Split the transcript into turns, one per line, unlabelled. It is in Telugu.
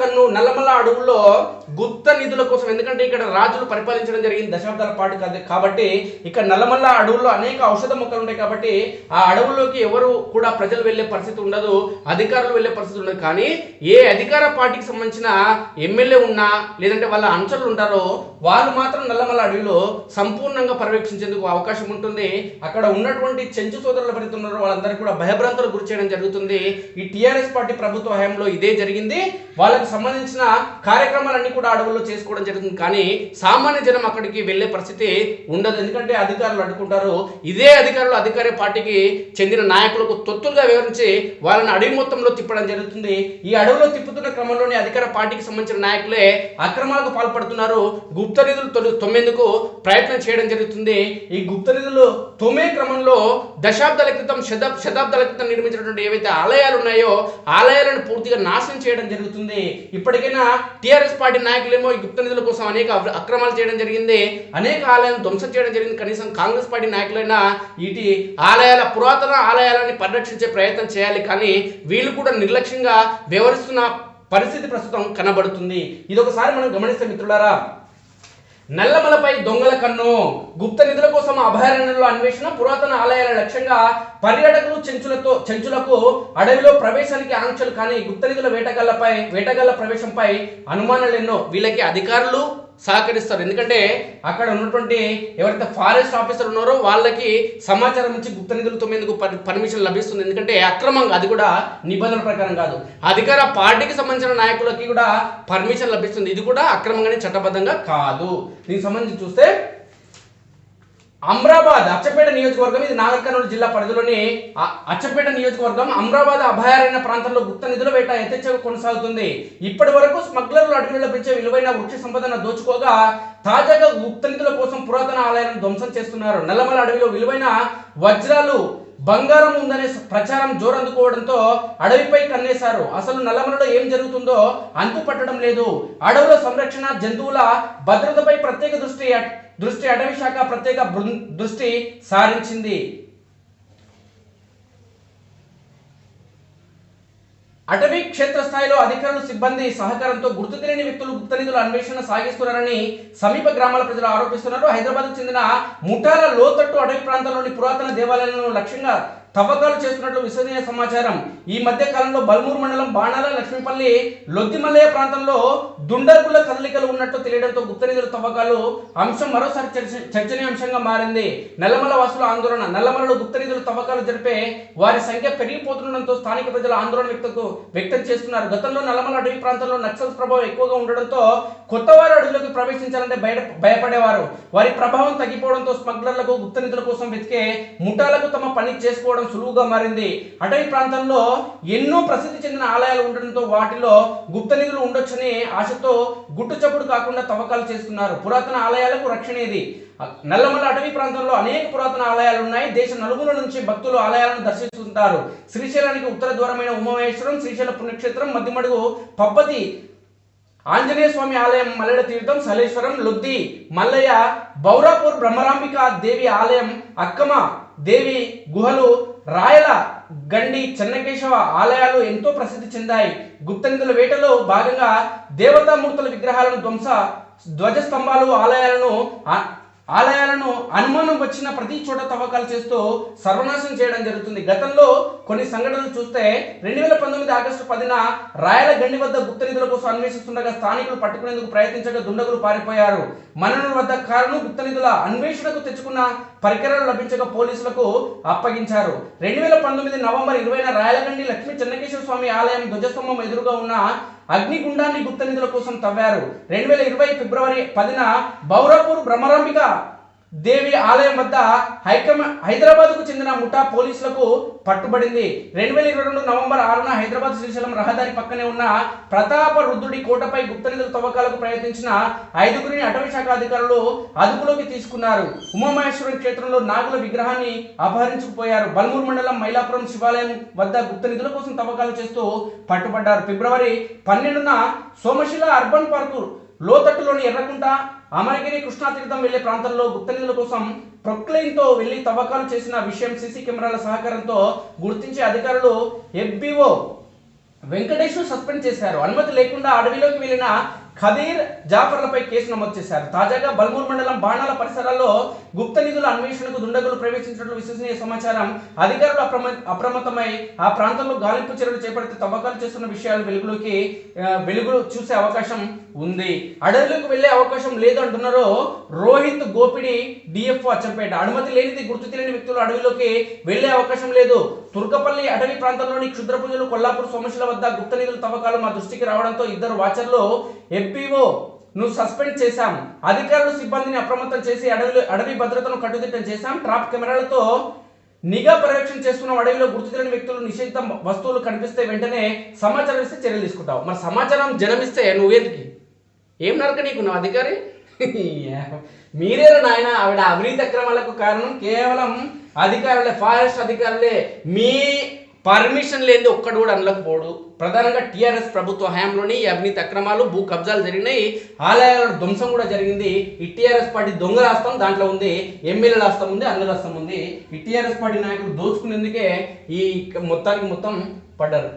అడవుల్లో గుప్త నిధుల కోసం ఎందుకంటే ఇక్కడ రాజులు పరిపాలించడం జరిగింది దశాబ్దాల పాటు కాదు. కాబట్టి ఇక్కడ నల్లమల్ల అడవుల్లో అనేక ఔషధ మొక్కలు ఉంటాయి కాబట్టి ఆ అడవుల్లోకి ఎవరు కూడా ప్రజలు వెళ్ళే పరిస్థితి ఉండదు అధికారులు వెళ్ళే పరిస్థితి ఉండదు. కానీ ఏ అధికార పార్టీకి సంబంధించిన ఎమ్మెల్యే ఉన్నా లేదంటే వాళ్ళ అంచలు ఉంటారో వాళ్ళు మాత్రం నల్లమల్ల అడవిలో సంపూర్ణంగా పర్యవేక్షించేందుకు అవకాశం ఉంటుంది. అక్కడ ఉన్నటువంటి చెంచు సోదరులు ఎవరైతే ఉన్నారో వాళ్ళందరికీ కూడా భయభ్రాంతులు గురి చేయడం జరుగుతుంది. ఈ టీఆర్ఎస్ పార్టీ ప్రభుత్వ హయాంలో ఇదే జరిగింది. వాళ్ళకి సంబంధించిన కార్యక్రమాలన్నీ కూడా అడవుల్లో చేసుకోవడం జరుగుతుంది. కానీ సామాన్య జనం అక్కడికి వెళ్ళే పరిస్థితి ఉండదు. ఎందుకంటే అధికారులు అడ్డుకుంటారు. ఇదే అధికారులు అధికార పార్టీకి చెందిన నాయకులకు తొత్తులుగా వివరించి వాళ్ళని అడవి మొత్తంలో తిప్పడం జరుగుతుంది. ఈ అడవిలో తిప్పుతున్న క్రమంలోనే అధికార పార్టీకి సంబంధించిన నాయకులే అక్రమాలకు పాల్పడుతున్నారు. గుప్త నిధులు తొమ్మేందుకు ప్రయత్నం చేయడం జరుగుతుంది. ఈ గుప్త నిధులు తొమ్మే క్రమంలో దశాబ్దాల క్రితం శతాబ్ శతాబ్దాల క్రితం నిర్మించినటువంటి ఏవైతే ఆలయాలు ఉన్నాయో ఆలయాలను పూర్తిగా నాశనం చేయడం జరుగుతుంది. ఇప్పటికైనా టీఆర్ఎస్ పార్టీ నాయకులేమో ఈ గుప్త నిధుల కోసం అనేక అక్రమాలు చేయడం జరిగింది అనేక ఆలయాలను ధ్వంసం చేయడం జరిగింది. కనీసం కాంగ్రెస్ పార్టీ నాయకులైనా ఇటు ఆలయాల పురాతన ఆలయాలని పరిరక్షించే ప్రయత్నం చేయాలి. కానీ వీళ్ళు కూడా నిర్లక్ష్యంగా వ్యవహరిస్తున్న పరిస్థితి ప్రస్తుతం కనబడుతుంది. ఇది ఒకసారి మనం గమనిస్తే మిత్రులారా నల్లమలపై దొంగల కన్ను. గుప్త నిధుల కోసం అభయారణ్యంలో అన్వేషణ పురాతన ఆలయాల లక్ష్యంగా పర్యాటకులు చెంచులతో చెంచులకు అడవిలో ప్రవేశానికి ఆంక్షలు కానీ గుప్త నిధుల వేటగాళ్ళపై వేటగాళ్ళ ప్రవేశంపై అనుమానాలు ఎన్నో. వీళ్ళకి అధికారులు సహకరిస్తారు. ఎందుకంటే అక్కడ ఉన్నటువంటి ఎవరైతే ఫారెస్ట్ ఆఫీసర్ ఉన్నారో వాళ్ళకి సమాచారం ఇచ్చి గుప్త నిధులు తొమ్మేందుకు పర్మిషన్ లభిస్తుంది. ఎందుకంటే అక్రమంగా అది కూడా నిబంధనల ప్రకారం కాదు. అధికార పార్టీకి సంబంధించిన నాయకులకి కూడా పర్మిషన్ లభిస్తుంది. ఇది కూడా అక్రమంగానే చట్టబద్ధంగా కాదు. దీనికి సంబంధించి చూస్తే అమ్రాబాద్ అచ్చపేట నియోజకవర్గం ఇది నాగర్ కర్నూలు జిల్లా పరిధిలోని అచ్చపేట నియోజకవర్గం. అమ్రాబాద్ అభయారణ్య ప్రాంతంలో గుప్త నిధుల వేట యథేచ్ఛగా కొనసాగుతుంది. ఇప్పటి వరకు స్మగ్లర్లు అడవిలో పెంచే విలువైన వృక్ష సంపదను దోచుకోగా తాజాగా గుప్త నిధుల కోసం పురాతన ఆలయాలను ధ్వంసం చేస్తున్నారు. నల్లమల అడవిలో విలువైన వజ్రాలు బంగారం ఉందనే ప్రచారం జోరందుకోవడంతో అడవిపై కన్నేశారు. అసలు నల్లమలలో ఏం జరుగుతుందో అంతు పట్టడం లేదు. అడవుల సంరక్షణ జంతువుల భద్రతపై ప్రత్యేక దృష్టి దృష్టి అటవీ శాఖ ప్రత్యేక బృం- దృష్టి సారించింది. అటవీ క్షేత్రస్థాయిలో అధికారులు సిబ్బంది సహకారంతో గుర్తు తెలియని వ్యక్తులు గుప్త నిధుల అన్వేషణ సాగిస్తున్నారని సమీప గ్రామాల ప్రజలు ఆరోపిస్తున్నారు. హైదరాబాద్ చెందిన ముఠాల లోతట్టు అటవీ ప్రాంతంలోని పురాతన దేవాలయాలను లక్ష్యంగా తవ్వకాలు చేస్తున్నట్లు విశ్వసనీయ సమాచారం. ఈ మధ్య కాలంలో బల్మూరు మండలం బాణాల లక్ష్మీపల్లి లొద్దిమల్లయ్య ప్రాంతంలో దుండర్గుల కదలికలు ఉన్నట్లు తెలియడంతో గుప్త నిధుల తవ్వకాలు అంశం మరోసారి చర్చనీయాంశంగా మారింది. నల్లమల వాసుల ఆందోళన నల్లమలలో గుప్త నిధుల తవ్వకాలు జరిపే వారి సంఖ్య పెరిగిపోతుండడంతో స్థానిక ప్రజలు ఆందోళన వ్యక్తకు వ్యక్తం చేస్తున్నారు. గతంలో నల్లమల అడవి ప్రాంతంలో నక్సల్స్ ప్రభావం ఎక్కువగా ఉండడంతో కొత్త వారు అడవిలోకి ప్రవేశించాలంటే బయట భయపడేవారు. వారి ప్రభావం తగ్గిపోవడంతో స్మగ్లర్లకు గుప్త నిధుల కోసం వెతికే ముఠాలకు తమ పని చేసుకోవడం సులువుగా మారింది. అటవీ ప్రాంతంలో ఎన్నో ప్రసిద్ధి చెందిన ఆలయాలు ఉండడంతో వాటిలో గుప్త నిధులు ఉండొచ్చని ఆశతో గుట్టు చప్పుడు కాకుండా తవ్వకాలు చేస్తున్నారు పురాతన ఆలయాలకు రక్షణ ఇది. నల్లమల్ల అటవీ ప్రాంతంలో అనేక పురాతన ఆలయాలు ఉన్నాయి. దేశ నలుగుల నుంచి భక్తులు ఆలయాలను దర్శిస్తుంటారు. శ్రీశైలానికి ఉత్తర ద్వారమైన ఉమామహేశ్వరం శ్రీశైల పుణ్యక్షేత్రం మధ్యమడుగు పబ్బతి ఆంజనేయ స్వామి ఆలయం మల్లెడ తీర్థం సలేశ్వరం లొద్ది మల్లయ్య బౌరాపూర్ బ్రహ్మరాంబిక దేవి ఆలయం అక్కమ దేవి గుహలు రాయల గండి చెన్నకేశవ ఆలయాలు ఎంతో ప్రసిద్ధి చెందాయి. గుప్త వేటలో భాగంగా దేవతామూర్తుల విగ్రహాలను ధ్వంస ధ్వజస్తంభాలు ఆలయాలను ఆలయాలను అనుమానం వచ్చిన ప్రతి చోట తవ్వకాలు చేస్తూ సర్వనాశనం చేయడం జరుగుతుంది. గతంలో కొన్ని సంఘటనలు చూస్తే రెండు వేల పంతొమ్మిది ఆగస్టు పదిన రాయల గండి వద్ద గుప్త నిధుల కోసం అన్వేషిస్తుండగా స్థానికులు పట్టుకునేందుకు ప్రయత్నించగా దుండగులు పారిపోయారు. మననుల వద్ద కారును గుప్త నిధుల అన్వేషణకు తెచ్చుకున్న పరికరాలు లభించగా పోలీసులకు అప్పగించారు. రెండు వేల పంతొమ్మిది నవంబర్ ఇరవైన రాయలగండి లక్ష్మీ చెన్నకేశ్వర స్వామి ఆలయం ధ్వజస్తంభం ఎదురుగా ఉన్న అగ్నిగుండాన్ని గుప్త నిధుల కోసం తవ్వారు. రెండు వేల ఇరవై ఫిబ్రవరి పదిన బౌరాపూర్ బ్రహ్మరాంబిక దేవి ఆలయం వద్ద హైకమ హైదరాబాద్కు చెందిన ముఠా పోలీసులకు పట్టుబడింది. రెండు వేల ఇరవై రెండు నవంబర్ ఆరున హైదరాబాద్ శ్రీశైలం రహదారి పక్కనే ఉన్న ప్రతాప రుద్రుడి కోటపై గుప్త నిధుల తవ్వకాలకు ప్రయత్నించిన ఐదుగురిని అటవీ శాఖ అధికారులు అదుపులోకి తీసుకున్నారు. ఉమామహేశ్వరం క్షేత్రంలో నాగుల విగ్రహాన్ని అపహరించుకుపోయారు. బల్మూరు మండలం మైలాపురం శివాలయం వద్ద గుప్త నిధుల కోసం తవ్వకాలు చేస్తూ పట్టుబడ్డారు. ఫిబ్రవరి పన్నెండున సోమశిల అర్బన్ పార్కు లోతట్టులోని ఎర్రకుంట అమరగిరి కృష్ణాతీర్థం వెళ్ళే ప్రాంతంలో గుప్త నిధుల కోసం ప్రొక్లైన్తో వెళ్ళి తవ్వకాలు చేసిన విషయం సీసీ కెమెరాల సహకారంతో గుర్తించే అధికారులు ఎఫ్బిఓ వెంకటేష్ సస్పెండ్ చేశారు. అనుమతి లేకుండా అడవిలోకి వెళ్ళిన ఖదీర్ జాఫర్లపై కేసు నమోదు చేశారు. తాజాగా బల్మూర్ మండలం బాణాల పరిసరాల్లో గుప్త నిధుల అన్వేషణకు దుండగులు ప్రవేశించినట్లు విశ్వసనీయ సమాచారం. అధికారులు అప్రమ అప్రమత్తమై ఆ ప్రాంతంలో గాలింపు చర్యలు చేపడితే తవ్వకాలు చేస్తున్న విషయాలు వెలుగులోకి వెలుగులో వెలుగులు చూసే అవకాశం ఉంది. అడవిలోకి వెళ్ళే అవకాశం లేదు అంటున్నారు రోహిత్ గోపిడి డిఎఫ్ఓ అచ్చంపేట. అనుమతి లేనిది గుర్తు తెలియని వ్యక్తులు అడవిలోకి వెళ్ళే అవకాశం లేదు. తుర్కపల్లి అటవీ ప్రాంతంలోని క్షుద్ర పూజలు కొల్లాపూర్ సోమశిల వద్ద గుప్త నిధుల తవ్వకాలు మా దృష్టికి రావడంతో ఇద్దరు వాచర్లు ఎఫ్పిఓ ను సస్పెండ్ చేశాం. అధికారులు సిబ్బందిని అప్రమత్తం చేసి అడవిలో అడవి భద్రతను కట్టుదిట్టం చేశాం. ట్రాప్ కెమెరాలతో నిఘా పర్యవేక్షణ చేస్తున్న అడవిలో గుర్తు తెలియని వ్యక్తులు నిషేధిత వస్తువులు కనిపిస్తే వెంటనే సమాచారం ఇస్తే చర్యలు తీసుకుంటావు మరి సమాచారం జనమిస్తే నువ్వేందుకు? ఏం నరక నీకు నా అధికారి? మీరేరా నాయన ఆవిడ అవినీతి అక్రమాలకు కారణం కేవలం అధికారులే ఫారెస్ట్ అధికారులే. మీ పర్మిషన్ లేని ఒక్కడు కూడా అనలేకపోడు. ప్రధానంగా టీఆర్ఎస్ ప్రభుత్వ హయాంలోని అవినీతి అక్రమాలు భూ కబ్జాలు జరిగినాయి. ఆలయాల ధ్వంసం కూడా జరిగింది. ఈ టీఆర్ఎస్ పార్టీ దొంగ రాష్ట్రం దాంట్లో ఉంది ఎమ్మెల్యే రాష్ట్రం ఉంది అన్న రాష్ట్రం ఉంది. ఈ టీఆర్ఎస్ పార్టీ నాయకులు దోచుకునేందుకే ఈ మొత్తానికి మొత్తం పడ్డారు.